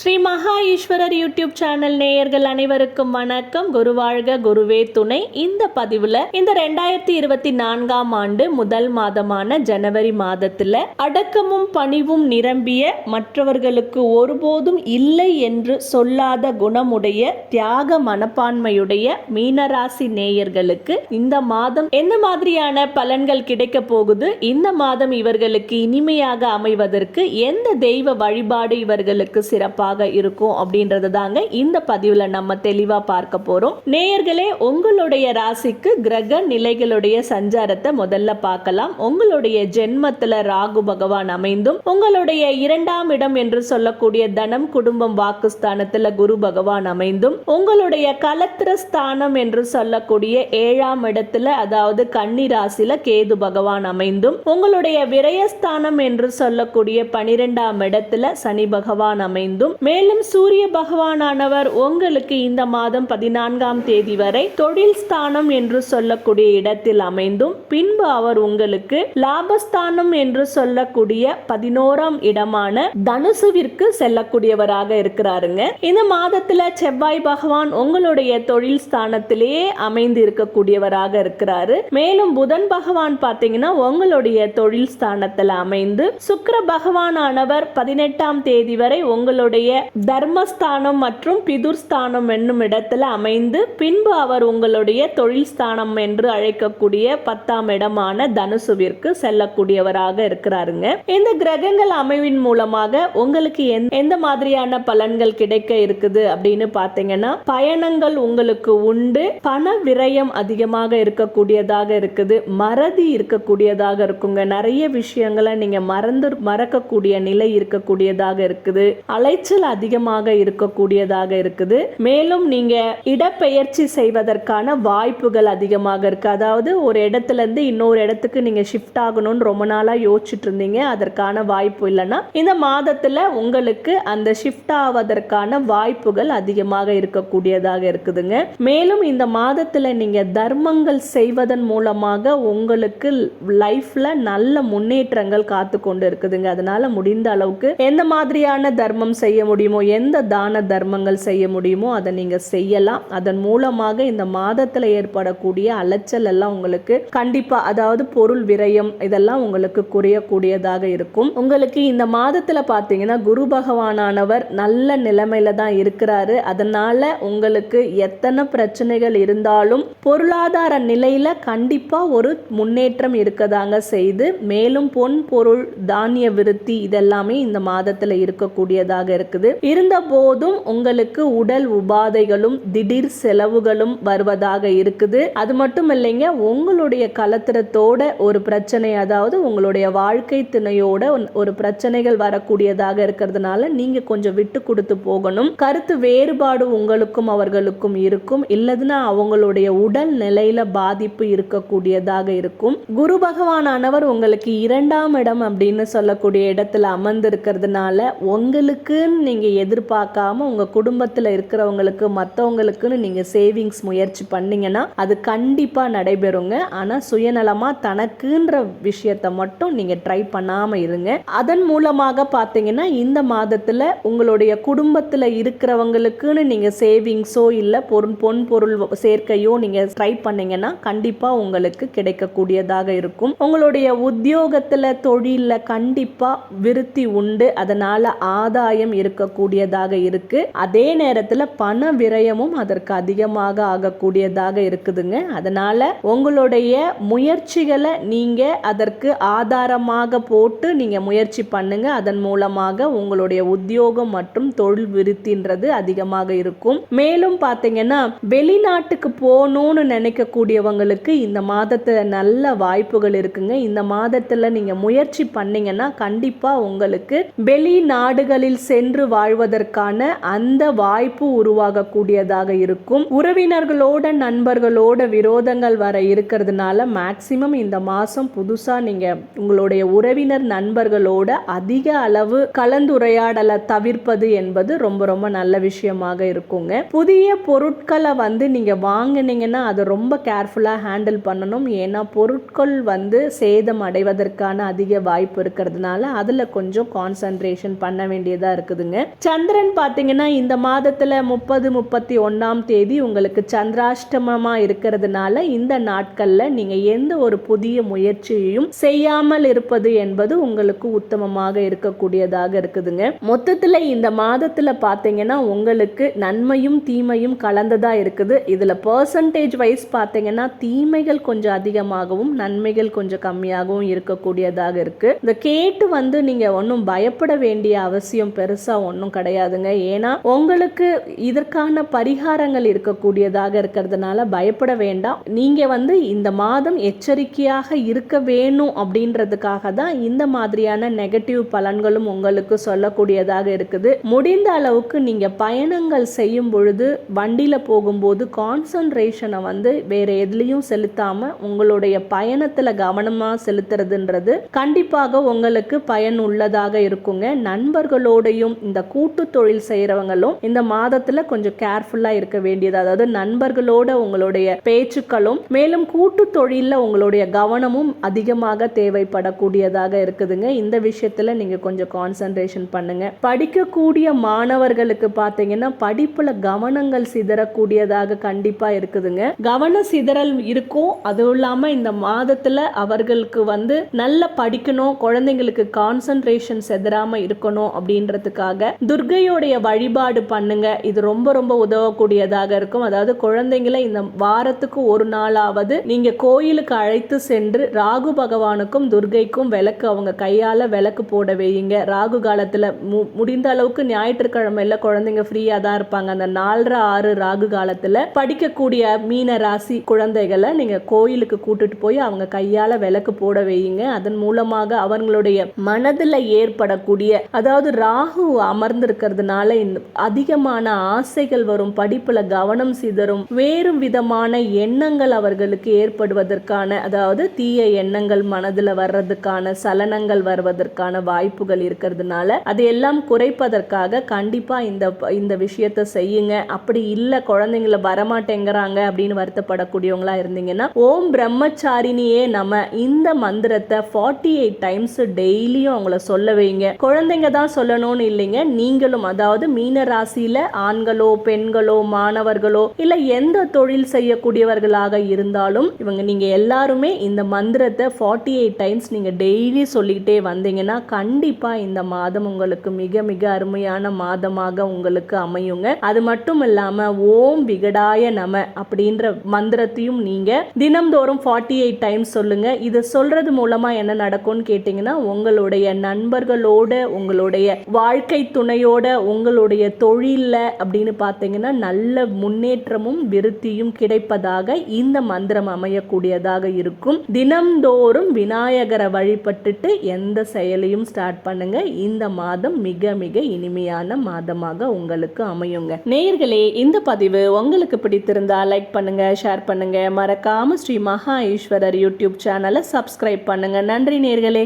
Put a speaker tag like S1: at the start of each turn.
S1: ஸ்ரீ மகா Eswarar YouTube channel நேயர்கள் அனைவருக்கும் வணக்கம். குருவாழ்க குருவே துணை. இந்த பதிவுல இந்த ரெண்டாயிரத்தி இருபத்தி நான்காம் ஆண்டு முதல் மாதமான ஜனவரி மாதத்துல அடக்கமும் பணிவும் நிரம்பிய மற்றவர்களுக்கு ஒருபோதும் இல்லை என்று சொல்லாத குணமுடைய தியாக மனப்பான்மையுடைய மீனராசி நேயர்களுக்கு இந்த மாதம் எந்த மாதிரியான பலன்கள் கிடைக்க போகுது? இந்த மாதம் இவர்களுக்கு இனிமையாக அமைவதற்கு எந்த தெய்வ வழிபாடு இவர்களுக்கு சிறப்பாக இருக்கும் அப்படின்றது தாங்க இந்த பதிவுல நம்ம தெளிவா பார்க்க போறோம். நேயர்களே உங்களுடைய ராசிக்கு கிரக நிலைகளுடைய சஞ்சாரத்தை முதல்ல பார்க்கலாம். உங்களுடைய ஜென்மத்துல ராகு பகவான் அமைந்தும் உங்களுடைய இரண்டாம் இடம் என்று சொல்லக்கூடிய தனம் குடும்பம் வாக்குஸ்தானத்தில் குரு பகவான் அமைந்தும் உங்களுடைய கலத்திர ஸ்தானம் என்று சொல்லக்கூடிய ஏழாம் இடத்துல அதாவது கன்னி ராசியில கேது பகவான் அமைந்தும் உங்களுடைய விரயஸ்தானம் என்று சொல்லக்கூடிய பனிரெண்டாம் இடத்துல சனி பகவான் அமைந்தும் மேலும் சூரிய பகவானானவர் உங்களுக்கு இந்த மாதம் பதினான்காம் தேதி வரை தொழில் ஸ்தானம் என்று சொல்லக்கூடிய இடத்தில் அமைந்தும் பின்பு அவர் உங்களுக்கு லாபஸ்தானம் என்று சொல்லக்கூடிய பதினோராம் இடமான தனுசுவிற்கு செல்லக்கூடியவராக இருக்கிறாருங்க. இந்த மாதத்துல செவ்வாய் பகவான் உங்களுடைய தொழில் ஸ்தானத்திலேயே அமைந்து இருக்கக்கூடியவராக இருக்கிறாரு. மேலும் புதன் பகவான் பார்த்தீங்கன்னா உங்களுடைய தொழில் ஸ்தானத்துல அமைந்து சுக்கர பகவானானவர் பதினெட்டாம் தேதி வரை உங்களுடைய தர்மஸ்தானம் மற்றும் பிதுர்ஸ்தானம் என்னும் இடத்துல அமைந்து பின்பு அவர் உங்களுடைய தொழில் ஸ்தானம் என்று அழைக்கக்கூடிய பத்தாம் இடமான தனுசுவிற்கு செல்லக்கூடியவராக இருக்கிறாருங்க. இந்த கிரகங்கள் அமைவின் மூலமாக உங்களுக்கு எந்த- எந்த மாதிரியான பலன்கள் கிடைக்க இருக்குது அப்படின்னு பாத்தீங்கன்னா பயணங்கள் உங்களுக்கு உண்டு பண விரயம் அதிகமாக இருக்கக்கூடியதாக இருக்குது மறதி இருக்கக்கூடியதாக இருக்குங்க. நிறைய விஷயங்களை நீங்க மறந்து மறக்கக்கூடிய நிலை இருக்கக்கூடியதாக இருக்குது. அலைச்சல் அதிகமாக இருக்கக்கூடியதாக இருக்குது. மேலும் நீங்க இடப்பெயர்ச்சி செய்வதற்கான வாய்ப்புகள் அதிகமாக இருக்கு. அதாவது ஒரு இடத்துல இருந்து இன்னொரு இடத்துக்கு நீங்க ஷிஃப்ட் ஆகணும்னு ரொம்ப நாளா யோசிச்சுட்டு இருந்தீங்க அதற்கான வாய்ப்பு இல்லைன்னா இந்த மாதத்துல உங்களுக்கு அந்த ஷிஃப்ட் ஆவதற்கான வாய்ப்புகள் அதிகமாக இருக்கக்கூடியதாக இருக்குதுங்க. மேலும் இந்த மாதத்துல நீங்க தர்மங்கள் செய்வதன் மூலமாக உங்களுக்கு லைஃப்ல நல்ல முன்னேற்றங்கள் காத்து கொண்டு இருக்குதுங்க. அதனால முடிந்த அளவுக்கு எந்த மாதிரியான தர்மம் செய்ய முடியுமோ எந்த தான தர்மங்கள் செய்ய முடியுமோ அதை நீங்கள் செய்யலாம். அதன் மூலமாக இந்த மாதத்தில் ஏற்படக்கூடிய அலைச்சல் எல்லாம் உங்களுக்கு கண்டிப்பாக அதாவது பொருள் விரயம் இதெல்லாம் உங்களுக்கு குறையக்கூடியதாக இருக்கும். உங்களுக்கு இந்த மாதத்தில் பார்த்தீங்கன்னா குரு பகவானானவர் நல்ல நிலைமையில தான் இருக்கிறாரு. அதனால உங்களுக்கு எத்தனை பிரச்சனைகள் இருந்தாலும் பொருளாதார நிலையில கண்டிப்பாக ஒரு முன்னேற்றம் இருக்கதாங்க செய்து மேலும் பொன் பொருள் தானிய விருத்தி இதெல்லாமே இந்த மாதத்தில் இருக்கக்கூடியதாக இருக்குது. இருந்த போதும் உங்களுக்கு உடல் உபாதைகளும் திடீர் செலவுகளும் வருவதாக இருக்குது. அது மட்டும் இல்லைங்க உங்களுடைய கலத்திரத்தோட ஒரு பிரச்சனை அதாவது உங்களுடைய வாழ்க்கை துணையோட ஒரு பிரச்சனைகள் வரக்கூடியதாக இருக்கிறதுனால நீங்க கொஞ்சம் விட்டு கொடுத்து போகணும். கருத்து வேறுபாடு உங்களுக்கும் அவர்களுக்கும் இருக்கும். இல்லதுன்னா அவங்களுடைய உடல் நிலையில பாதிப்பு இருக்கக்கூடியதாக இருக்கும். குரு பகவானானவர் உங்களுக்கு இரண்டாம் இடம் அப்படின்னு சொல்லக்கூடிய இடத்துல அமர்ந்து இருக்கிறதுனால உங்களுக்குன்னு நீங்கள் எதிர்பார்க்காம உங்கள் குடும்பத்தில் இருக்கிறவங்களுக்கு மற்றவங்களுக்குன்னு நீங்கள் சேவிங்ஸ் முயற்சி பண்ணீங்கன்னா அது கண்டிப்பாக நடைபெறுங்க. ஆனால் சுயநலமாக தனக்குன்ற விஷயத்தை மட்டும் நீங்கள் ட்ரை பண்ணாமல் இருங்க. அதன் மூலமாக பார்த்தீங்கன்னா இந்த மாதத்தில் உங்களுடைய குடும்பத்தில் இருக்கிறவங்களுக்குன்னு நீங்கள் சேவிங்ஸோ இல்லை பொருள் பொன் பொருள் சேர்க்கையோ நீங்கள் ட்ரை பண்ணீங்கன்னா கண்டிப்பாக உங்களுக்கு கிடைக்கக்கூடியதாக இருக்கும். உங்களுடைய உத்தியோகத்தில் தொழிலில் கண்டிப்பாக விருத்தி உண்டு. அதனால் ஆதாயம் இருக்கக்கூடியதாக இருக்கு. அதே நேரத்துல பண விரயமும் அதற்கு அதிகமாக ஆகக்கூடியதாக இருக்குதுங்க. அதனால உங்களுடைய முயற்சிகளை நீங்க அதற்கு ஆதாரமாக போட்டு நீங்க முயற்சி பண்ணுங்க. அதன் மூலமாக உங்களுடைய உத்தியோகம் மற்றும் தொழில் விருத்தின்றது அதிகமாக இருக்கும். மேலும் பார்த்தீங்கன்னா வெளிநாட்டுக்கு போகணும்னு நினைக்கக்கூடியவங்களுக்கு இந்த மாதத்துல நல்ல வாய்ப்புகள் இருக்குங்க. இந்த மாதத்துல நீங்க முயற்சி பண்ணீங்கன்னா கண்டிப்பா உங்களுக்கு வெளிநாடுகளில் சென்று வாழ்வதற்கான அந்த வாய்ப்பு உருவாகக்கூடியதாக இருக்கும். உறவினர்களோட நண்பர்களோட விரோதங்கள் வர இருக்கிறதுனால மேக்சிமம் இந்த மாதம் புதுசாக நீங்கள் உங்களுடைய உறவினர் நண்பர்களோட அதிக அளவு கலந்துரையாடலை தவிர்ப்பது என்பது ரொம்ப ரொம்ப நல்ல விஷயமாக இருக்குங்க. புதிய பொருட்களை வந்து நீங்கள் வாங்குனீங்கன்னா அதை ரொம்ப கேர்ஃபுல்லாக ஹேண்டில் பண்ணணும். ஏன்னா பொருட்கள் வந்து சேதம் அடைவதற்கான அதிக வாய்ப்பு இருக்கிறதுனால அதில் கொஞ்சம் கான்சன்ட்ரேஷன் பண்ண வேண்டியதாக இருக்குதுங்க. பாருங்க. சந்திரன் பார்த்தீங்கன்னா இந்த மாதத்துல முப்பது முப்பத்தி ஒன்றாம் தேதி உங்களுக்கு சந்திராஷ்டமமா இருக்கிறதுனால இந்த நாட்கள்ல நீங்க எந்த ஒரு புதிய முயற்சியையும் செய்யாமல் இருப்பது என்பது உங்களுக்கு உத்தமமாக இருக்கக்கூடியதாக இருக்குதுங்க. மொத்தத்துல இந்த மாதத்துல பார்த்தீங்கன்னா உங்களுக்கு நன்மையும் தீமையும் கலந்ததா இருக்குது. இதுல பர்சன்டேஜ் வைஸ் பார்த்தீங்கன்னா தீமைகள் கொஞ்சம் அதிகமாகவும் நன்மைகள் கொஞ்சம் கம்மியாகவும் இருக்கக்கூடியதாக இருக்கு. இந்த கேட்டு வந்து நீங்க ஒன்றும் பயப்பட வேண்டிய அவசியம் பெருசாக ஒன்றும் கிடையாதுங்க. ஏன்னா உங்களுக்கு இதற்கான பரிகாரங்கள் இருக்கக்கூடியதாக இருக்கிறதுனால பயப்பட வேண்டாம். நீங்க வந்து இந்த மாதம் எச்சரிக்கையாக இருக்க வேணும் அப்படின்றதுக்காக தான் இந்த மாதிரியான நெகட்டிவ் பலன்களும் உங்களுக்கு சொல்லக்கூடியதாக இருக்குது. முடிந்த அளவுக்கு நீங்க பயணங்கள் செய்யும் பொழுது வண்டியில போகும்போது கான்சன்ட்ரேஷனை வந்து வேற எதுலேயும் செலுத்தாம உங்களுடைய பயணத்துல கவனமா செலுத்துறதுன்றது கண்டிப்பாக உங்களுக்கு பயன் உள்ளதாக இருக்குங்க. நண்பர்களோடையும் இந்த கூட்டு தொழில் செய்யறவங்களும் இந்த மாதத்துல கொஞ்சம் கேர்ஃபுல்லா இருக்க வேண்டியது. அதாவது நண்பர்களோட உங்களுடைய பேச்சுக்களும் மேலும் கூட்டு தொழில்ல உங்களுடைய கவனமும் அதிகமாக தேவைப்படக்கூடியதாக இருக்குதுங்க. இந்த விஷயத்துல நீங்க கொஞ்சம் கான்சன்ட்ரேஷன் பண்ணுங்க. படிக்கக்கூடிய மாணவர்களுக்கு பார்த்தீங்கன்னா படிப்புல கவனங்கள் சிதறக்கூடியதாக கண்டிப்பாக இருக்குதுங்க. கவன சிதறல் இருக்கும். அதுவும் இல்லாம இந்த மாதத்துல அவர்களுக்கு வந்து நல்லா படிக்கணும் குழந்தைங்களுக்கு கான்சன்ட்ரேஷன் செதறாமல் இருக்கணும் அப்படின்றதுக்காக துர்கையோடைய வழிபாடு பண்ணுங்க. இது ரொம்ப ரொம்ப உதவக்கூடியதாக இருக்கும். அதாவது குழந்தைங்களை இந்த வாரத்துக்கு ஒரு நாளாவது நீங்க கோயிலுக்கு அழைத்து சென்று ராகு பகவானுக்கும் துர்கைக்கும் விளக்கு அவங்க கையால விளக்கு போட வையுங்க. ராகு காலத்துல மு- முடிந்த அளவுக்கு ஞாயிற்றுக்கிழமையில குழந்தைங்க ஃப்ரீயா தான் இருப்பாங்க. அந்த நாலரை ஆறு ராகு காலத்துல படிக்கக்கூடிய மீன ராசி குழந்தைகளை நீங்க கோயிலுக்கு கூட்டிட்டு போய் அவங்க கையால விளக்கு போட வையுங்க. அதன் மூலமாக அவங்களுடைய மனதுல ஏற்படக்கூடிய அதாவது ராகு அமர்ந்திருக்கிறதுனால இந்த அதிகமான ஆசைகள் வரும் படிப்புல கவனம் சிதறும் வேறு விதமான எண்ணங்கள் அவர்களுக்கு ஏற்படுவதற்கான அதாவது தீய எண்ணங்கள் மனதில் வர்றதுக்கான சலனங்கள் வருவதற்கான வாய்ப்புகள் இருக்கிறதுனால அதையெல்லாம் குறைப்பதற்காக கண்டிப்பா இந்த இந்த விஷயத்தை செய்யுங்க. அப்படி இல்லை குழந்தைங்கள வரமாட்டேங்கிறாங்க அப்படின்னு வருத்தப்படக்கூடியவங்களா இருந்தீங்கன்னா ஓம் பிரம்மச்சாரினியே நம்ம இந்த மந்திரத்தை ஃபார்ட்டி எயிட் டைம்ஸ் டெய்லியும் அவங்கள சொல்ல வைங்க. குழந்தைங்க தான் சொல்லணும்னு இல்லைங்க நீங்களும் அதாவது மீன ராசியில ஆண்களோ பெண்களோ மாணவர்களோ இல்ல எந்த தொழில் செய்யக்கூடியவர்களாக இருந்தாலும் இவங்க நீங்க எல்லாருமே இந்த மந்திரத்தை ஃபார்ட்டி எயிட் டைம்ஸ் நீங்க டெய்லி சொல்லிக்கிட்டே வந்தீங்கன்னா கண்டிப்பா இந்த மாதம் உங்களுக்கு மிக மிக அருமையான மாதமாக உங்களுக்கு அமையுங்க. அது மட்டும் இல்லாம ஓம் விகடாய நம அப்படின்ற மந்திரத்தையும் நீங்க தினம்தோறும் ஃபார்ட்டி எயிட் டைம்ஸ் சொல்லுங்க. இதை சொல்றது மூலமா என்ன நடக்கும்னு கேட்டீங்கன்னா உங்களுடைய நண்பர்களோட உங்களுடைய வாழ்க்கை துணையோட உங்களுடைய தொழிலில் அப்படின்னு பார்த்தீங்கன்னா நல்ல முன்னேற்றமும் விருத்தியும் கிடைப்பதாக இந்த மந்திரம் அமையக்கூடியதாக இருக்கும். தினம்தோறும் விநாயகரை வழிபட்டுட்டு எந்த செயலையும் ஸ்டார்ட் பண்ணுங்க. இந்த மாதம் மிக மிக இனிமையான மாதமாக உங்களுக்கு அமையுங்க. நேயர்களே இந்த பதிவு உங்களுக்கு பிடித்திருந்தா லைக் பண்ணுங்க ஷேர் பண்ணுங்க. மறக்காம ஸ்ரீ மகா ஈஸ்வரர் யூடியூப் சேனலை சப்ஸ்கிரைப் பண்ணுங்க. நன்றி நேர்களே